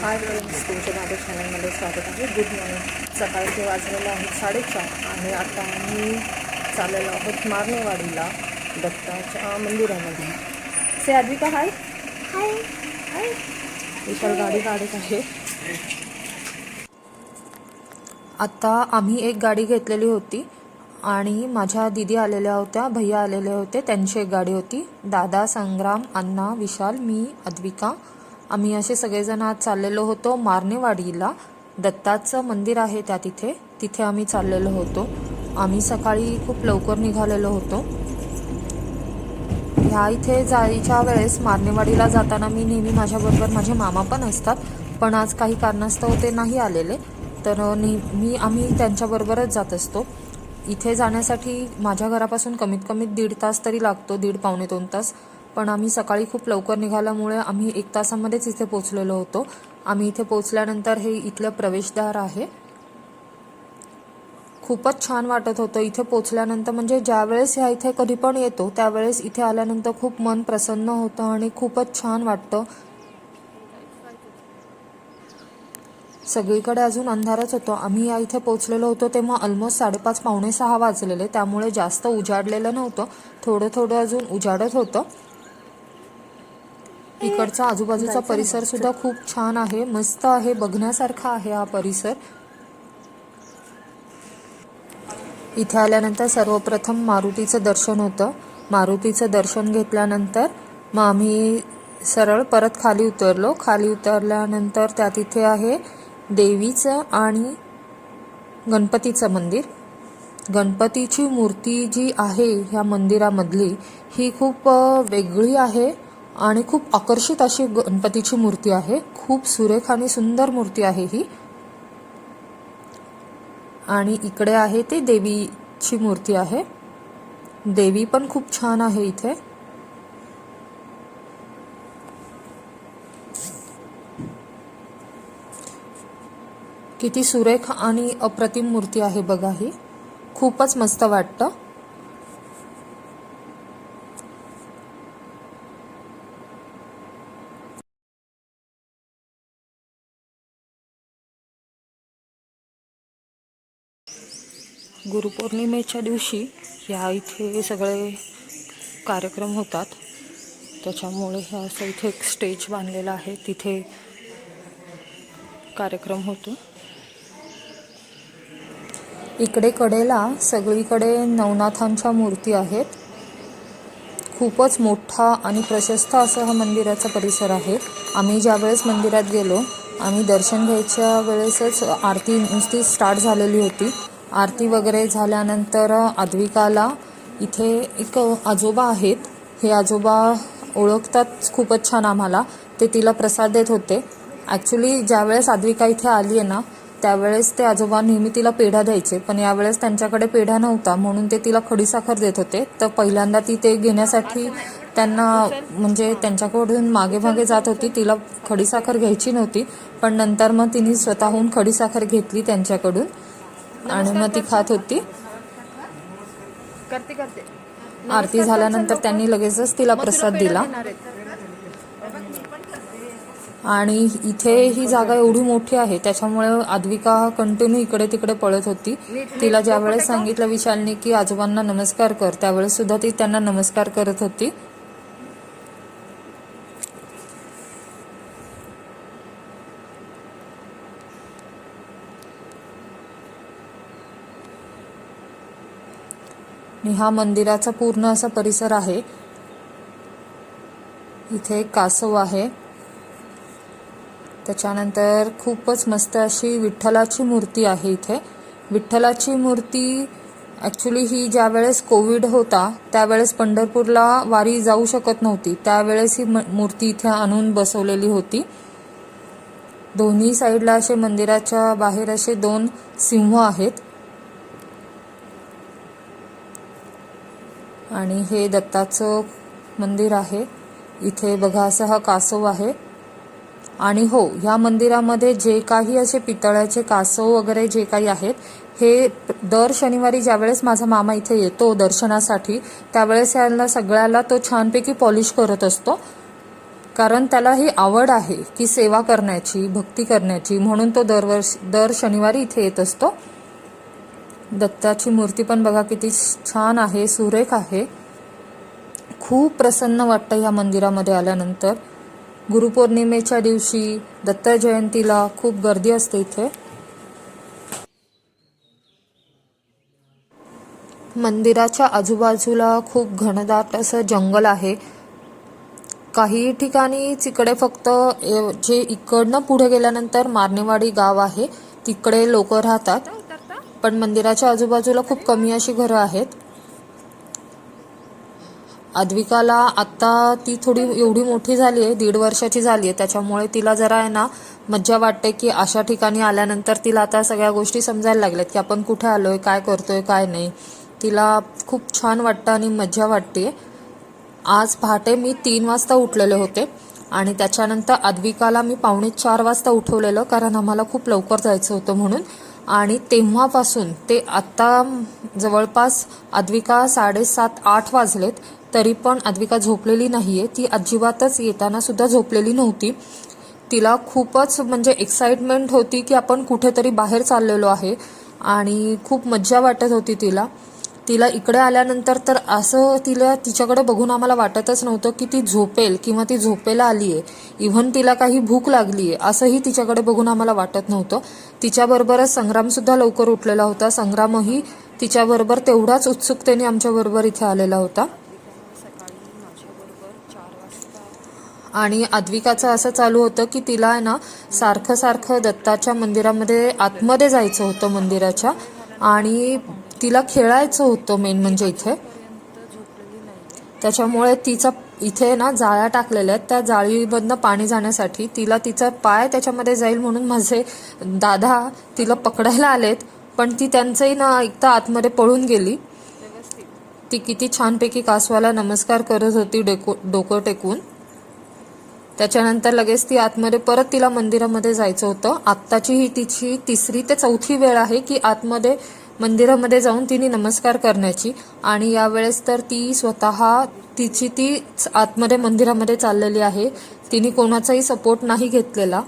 Hi friends तुमच्या माझ्या चॅनलमध्ये स्वागत आहे. गुड मॉर्निंग सकाळचे वाजलेले आहेत साडेचार आणि आता आम्ही चाललेलो आहोत मारणेवाडीला दत्ताच्या मंदिरामध्ये. से आद्विका हाय हाय हाय विशाल गाडी काढत आहे. आत्ता आम्ही एक गाडी घेतलेली होती आणि माझ्या दिदी आलेल्या होत्या भैया आलेले होते त्यांची एक गाडी होती. दादा संग्राम अण्णा विशाल मी अद्विका आम्ही असे सगळेजण आज चाललेलो होतो मारणेवाडीला दत्ताचं मंदिर आहे त्या तिथे. तिथे आम्ही चाललेलो होतो. आम्ही सकाळी खूप लवकर निघालेलो होतो. ह्या इथे जायच्या वेळेस मारणेवाडीला जाताना मी नेहमी माझ्याबरोबर माझे मामा पण असतात. पण आज काही कारणास्तव ते नाही आलेले. तर नेहमी आम्ही त्यांच्याबरोबरच जात असतो. इथे जाण्यासाठी माझ्या घरापासून कमीत कमी दीड तास तरी लागतो. दीड पावणे दोन तास. पण आम्ही सकाळी खूप लवकर निघाल्यामुळे आम्ही एक तासामध्येच इथे पोचलेलो होतो. आम्ही इथे पोचल्यानंतर हे इथलं प्रवेशद्वार आहे. खूपच छान वाटत होतं इथे पोचल्यानंतर म्हणजे ज्यावेळेस ह्या इथे कधी पण येतो त्यावेळेस इथे आल्यानंतर खूप मन प्रसन्न होतं आणि खूपच छान वाटतं. सगळीकडे अजून अंधारच होतो. आम्ही या इथे पोचलेलो होतो तेव्हा ऑलमोस्ट साडेपाच पावणे सहा वाजलेले. त्यामुळे जास्त उजाडलेलं नव्हतं. थोडं थोडं अजून उजाडत होतं. इकडचा आजूबाजूचा परिसर सुद्धा खूप छान आहे. मस्त आहे. बघण्यासारखा आहे हा परिसर. इथे आल्यानंतर सर्वप्रथम मारुतीचं दर्शन होतं. मारुतीचं दर्शन घेतल्यानंतर मग आम्ही सरळ परत खाली उतरलो. खाली उतरल्यानंतर त्या तिथे आहे देवीचं आणि गणपतीचं मंदिर. गणपतीची मूर्ती जी आहे ह्या मंदिरामधली ही खूप वेगळी आहे. आणि खूप आकर्षित अशी गणपतीची मूर्ती आहे. खूप सुरेख आणि सुंदर मूर्ती आहे ही. आणि इकडे आहे ते देवीची मूर्ती आहे. देवी पण खूप छान आहे इथे. किती सुरेख आणि अप्रतिम मूर्ती आहे बघा ही. खूपच मस्त वाटतं. गुरुपौर्णिमेच्या दिवशी ह्या इथे सगळे कार्यक्रम होतात. त्याच्यामुळे हे असं इथे एक स्टेज बांधलेला आहे. तिथे कार्यक्रम होतो. इकडे कडेला सगळीकडे नवनाथांच्या मूर्ती आहेत. खूपच मोठा आणि प्रशस्त असं हा मंदिराचा परिसर आहे. आम्ही ज्यावेळेस मंदिरात गेलो आम्ही दर्शन घ्यायच्या वेळेसच आरती नुसती स्टार्ट झालेली होती. आरती वगैरे झाल्यानंतर आद्विकाला इथे एक आजोबा आहेत. हे आजोबा ओळखतात खूपच छान आम्हाला. ते तिला प्रसाद देत होते. ॲक्च्युली ज्यावेळेस आद्विका इथे आली आहे ना त्यावेळेस ते आजोबा नेहमी तिला पेढा द्यायचे. पण यावेळेस त्यांच्याकडे पेढा नव्हता म्हणून ते तिला खडीसाखर देत होते. तर पहिल्यांदा ती ते घेण्यासाठी त्यांना म्हणजे त्यांच्याकडून मागे मागे जात होती. तिला खडीसाखर घ्यायची नव्हती. पण नंतर मग तिने स्वतःहून खडीसाखर घेतली त्यांच्याकडून. आणि मग ती खात होती. करते करते. आरती झाल्यानंतर त्यांनी लगेचच तिला प्रसाद दिला. आणि इथे ही जागा एवढी मोठी आहे त्याच्यामुळे आद्विका कंटिन्यू इकडे तिकडे पळत होती. तिला ज्यावेळेस सांगितलं विशालने की आजोबांना नमस्कार कर त्यावेळेस सुद्धा ती त्यांना नमस्कार करत होती. आणि हा मंदिराचा पूर्ण असा परिसर आहे. इथे एक कासव आहे. त्याच्यानंतर खूपच मस्त अशी विठ्ठलाची मूर्ती आहे इथे. विठ्ठलाची मूर्ती ॲक्च्युली ही ज्यावेळेस कोविड होता त्यावेळेस पंढरपूरला वारी जाऊ शकत नव्हती. त्यावेळेस ही म- मूर्ती इथे आणून बसवलेली होती. दोन्ही साईडला असे मंदिराच्या बाहेर असे दोन सिंह आहेत. आणि हे दत्ताचं मंदिर आहे. इथे बघा असा हा कासव आहे. आणि हो ह्या मंदिरामध्ये जे काही असे पितळ्याचे कासव वगैरे जे काही आहेत हे दर शनिवारी ज्यावेळेस माझा मामा इथे येतो दर्शनासाठी त्यावेळेस यांना सगळ्याला तो छानपैकी पॉलिश करत असतो. कारण त्याला ही आवड आहे की सेवा करण्याची भक्ती करण्याची म्हणून तो दरवर्ष दर शनिवारी इथे येत असतो. दत्ताची मूर्ती पण बघा किती छान आहे सुरेख आहे. खूप प्रसन्न वाटतं ह्या मंदिरामध्ये आल्यानंतर. गुरुपौर्णिमेच्या दिवशी दत्त जयंतीला खूप गर्दी असते इथे. मंदिराच्या आजूबाजूला खूप घनदाट असं जंगल आहे. काही ठिकाणी इकडे फक्त जे इकडनं पुढे गेल्यानंतर मारणेवाडी गाव आहे तिकडे लोक राहतात. पण मंदिराच्या आजूबाजूला खूप कमी अशी घरं आहेत. अद्विकाला आत्ता ती थोडी एवढी मोठी झाली आहे दीड वर्षाची झाली आहे. त्याच्यामुळे तिला जरा आहे ना मज्जा वाटते की अशा ठिकाणी आल्यानंतर तिला आता सगळ्या गोष्टी समजायला लागल्यात की आपण कुठे आलोय काय करतोय काय नाही. तिला खूप छान वाटतं आणि मज्जा वाटते. आज पहाटे मी तीन वाजता उठलेले होते आणि त्याच्यानंतर अद्विकाला मी पावणे चार वाजता उठवलेलं कारण आम्हाला खूप लवकर जायचं होतं म्हणून. आणि तेव्हापासून ते आत्ता जवळपास अद्विका साडेसात आठ वाजलेत तरी पण अद्विका झोपलेली नाही आहे ती अजिबातच येताना सुद्धा झोपलेली नव्हती. तिला खूपच म्हणजे एक्साइटमेंट होती की आपण कुठेतरी बाहेर चाललेलो आहे आणि खूप मज्जा वाटत होती तिला. तिला इकडे आल्यानंतर तर असं तिला तिच्याकडे बघून आम्हाला वाटतच नव्हतं की ती झोपेल किंवा ती झोपेला आली आहे इव्हन तिला काही भूक लागली आहे असंही तिच्याकडे बघून आम्हाला वाटत नव्हतं. तिच्याबरोबरच संग्रामसुद्धा लवकर उठलेला होता. संग्रामही तिच्याबरोबर तेवढाच उत्सुकतेने आमच्याबरोबर इथे आलेला होता. आणि आद्विकाचं असं चालू होतं की तिला आहे ना सारखं सारखं दत्ताच्या मंदिरामध्ये आतमध्ये जायचं होतं मंदिराच्या. आणि तिला खेळायचं होतं मेन म्हणजे इथे. त्याच्यामुळे तिचा इथे ना जाळ्या टाकलेल्या आहेत. त्या जाळीमधनं पाणी जाण्यासाठी तिला तिचा पाय त्याच्यामध्ये जाईल म्हणून माझे दादा तिला पकडायला आलेत. पण ती त्यांचंही ना एकदा आतमध्ये पळून गेली. ती किती छानपैकी कासवाला नमस्कार करत होती डेको डोकं टेकून. त्याच्यानंतर लगेच ती आतमध्ये परत तिला मंदिरामध्ये जायचं होतं. आत्ताची ही तिची तिसरी ते चौथी वेळ आहे की आतमध्ये मंदिरामध्ये जाऊन तिने नमस्कार करण्याची. आणि यावेळेस तर ती स्वतः तिची ती आतमध्ये मंदिरामध्ये चाललेली आहे. तिने कोणाचाही सपोर्ट नाही घेतलेला.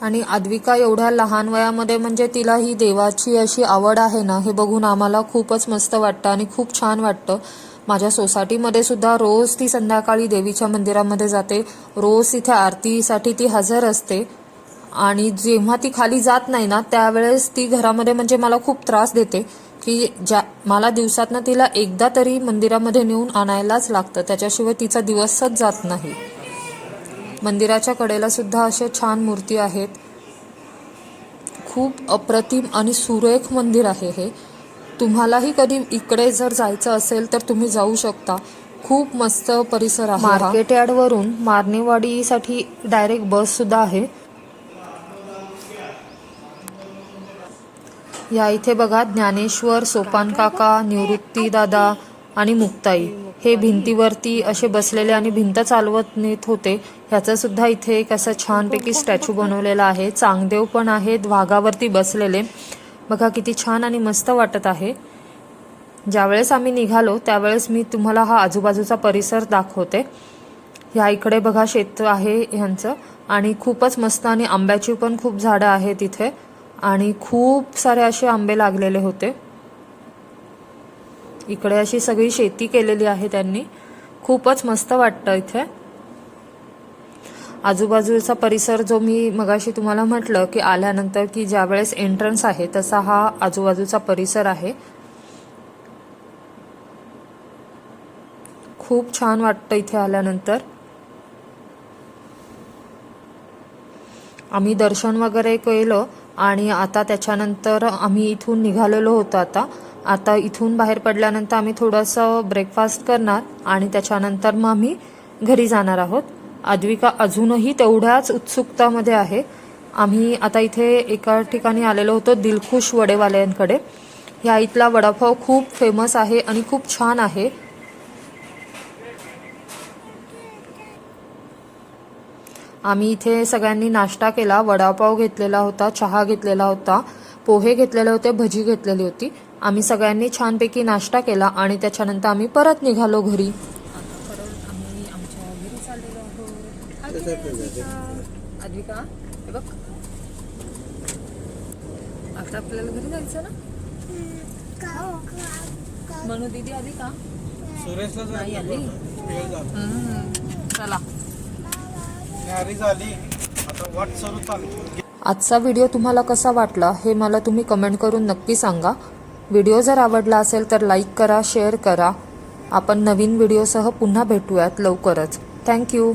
आणि आद्विका एवढ्या लहान वयामध्ये म्हणजे तिला ही देवाची अशी आवड आहे ना हे बघून आम्हाला खूपच मस्त वाटतं आणि खूप छान वाटतं. माझ्या सोसायटीमध्ये सुद्धा रोज ती संध्याकाळी देवीच्या मंदिरामध्ये जाते. रोज तिथे आरतीसाठी ती हजर असते. आणि जेव्हा ती खाली जात नाही ना त्यावेळेस ती घरामध्ये म्हणजे मला खूप त्रास देते. की ज्या मला दिवसातनं तिला एकदा तरी मंदिरामध्ये नेऊन आणायलाच लागतं. त्याच्याशिवाय तिचा दिवसच जात नाही. मंदिराच्या कडेला सुद्धा अशा छान मूर्ती आहेत. खूप अप्रतिम आणि सुरेख मंदिर आहे हे. तुम्हालाही कधी इकडे जर जायचं असेल तर तुम्ही जाऊ शकता. खूप मस्त परिसर आहे मार्केट यार्डवरून मारणेवाडीसाठी डायरेक्ट बस सुद्धा आहे. या इथे बघा ज्ञानेश्वर सोपान काका निवृत्ती दादा आणि मुक्ताई. हे भिंतीवरती असे बसलेले आणि भिंत चालवत नेत होते. ह्याचा सुद्धा इथे एक असा छानपैकी स्टॅच्यू बनवलेला आहे. चांगदेव पण आहेत वाघावरती बसलेले. बघा किती छान आणि मस्त वाटत आहे. ज्यावेळेस आम्ही निघालो त्यावेळेस मी तुम्हाला हा आजूबाजूचा परिसर दाखवते. ह्या इकडे बघा शेत आहे ह्यांचं आणि खूपच मस्त आणि आंब्याची पण खूप झाडं आहेत इथे. आणि खूप सारे असे आंबे लागलेले होते. इकडे अशी सगळी शेती केलेली आहे त्यांनी. खूपच मस्त वाटतं इथे. आजूबाजूचा परिसर जो मी मगाशी तुम्हाला म्हटलं की आल्यानंतर की ज्यावेळेस एंट्रन्स आहे तसा हा आजूबाजूचा परिसर आहे. खूप छान वाटतं इथे आल्यानंतर. आम्ही दर्शन वगैरे केलं आणि आता त्याच्यानंतर आम्ही इथून निघालेलो होतो आता. आता इथून बाहेर पडल्यानंतर आम्ही थोडंसं ब्रेकफास्ट करणार आणि त्याच्यानंतर मग आम्ही घरी जाणार आहोत. आद्विका अजूनही तेवढ्याच उत्सुकतामध्ये आहे. आम्ही आता इथे एका ठिकाणी आलेलो होतो दिलखुश वडेवाल्यांकडे. ह्या इथला वडापाव खूप फेमस आहे आणि खूप छान आहे. आम्ही इथे सगळ्यांनी नाश्ता केला वडापाव घेतलेला होता चहा घेतलेला होता पोहे घेतलेले होते भजी घेतलेली होती. आम्ही सगळ्यांनी छानपैकी नाश्ता केला आणि त्याच्यानंतर आम्ही परत निघालो घरी आम्ही आमच्या घरी चाललेलो आहोत अद्विका हे बघ. आता आपल्याला घरी जायचं ना? म्हणू दीदी आली का? सुरेशला नाही आली? वेळ झाला. हम्म, चला. न्यारी झाली. आता वाट सुरू चालू आजचा व्हिडिओ तुम्हाला कसा वाटला हे मला तुम्ही कमेंट करून नक्की सांगा. व्हिडिओ जर आवडला असेल तर लाईक करा शेअर करा. आपण नवीन व्हिडिओसह पुन्हा भेटूयात लवकरच. थँक्यू